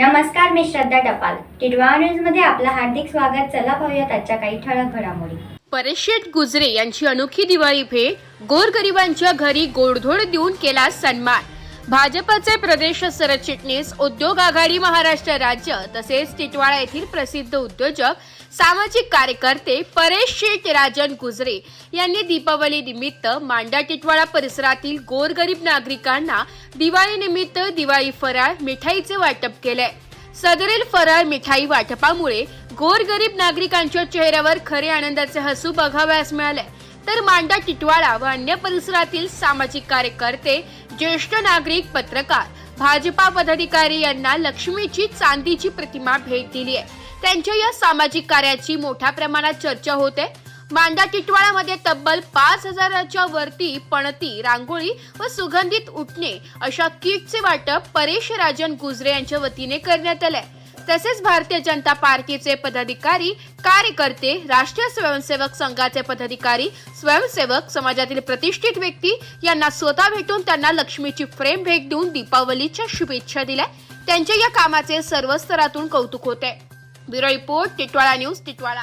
नमस्कार मी श्रद्धा टपाल. टिडवा न्यूजमध्ये आपलं हार्दिक स्वागत. चला पाहूयात आजच्या काही ठळक घडामोडी. परेशेठ गुजरे यांची अनोखी दिवाळी भेट गोरगरिबांच्या घरी गोडधोड देऊन केला सन्मान. भाजपचे प्रदेश सरचिटणीस उद्योग आघाडी महाराष्ट्र राज्य तसेच टिटवाळा येथील प्रसिद्ध उद्योजक सामाजिक कार्यकर्ते परेश शेठ राजन गुजरे यांनी दीपावली निमित्त मांडा टिटवाळा परिसरातील गोरगरीब नागरिकांना दिवाळी निमित्त दिवाळी फराळ मिठाईचे वाटप केलंय. सदरील फराळ मिठाई वाटपामुळे गोरगरीब नागरिकांच्या चेहऱ्यावर खरे आनंदाचे हसू बघावयास मिळाले तर मांडा टिटवाळा व अन्य परिसरातील सामाजिक कार्यकर्ते ज्येष्ठ नागरिक पत्रकार भाजपा पदाधिकारी यांना लक्ष्मीची चांदीची प्रतिमा भेट दिली आहे त्यांच्या या सामाजिक कार्याची मोठ्या प्रमाणात चर्चा होते मांडा टिटवाळामध्ये तब्बल पाच हजाराच्या वरती पणती रांगोळी व सुगंधित उठणे अशा किटचे वाटप परेश राजन गुजरे यांच्या वतीने करण्यात आलंय. तसेच भारतीय जनता पार्टीचे पदाधिकारी कार्यकर्ते राष्ट्रीय स्वयंसेवक संघाचे पदाधिकारी स्वयंसेवक समाजातील प्रतिष्ठित व्यक्ती यांना स्वतः भेटून त्यांना लक्ष्मीची फ्रेम भेट देऊन दीपावलीच्या शुभेच्छा दिल्या. त्यांच्या या कामाचे सर्व स्तरातून कौतुक होते bureau report Titwala news Titwala.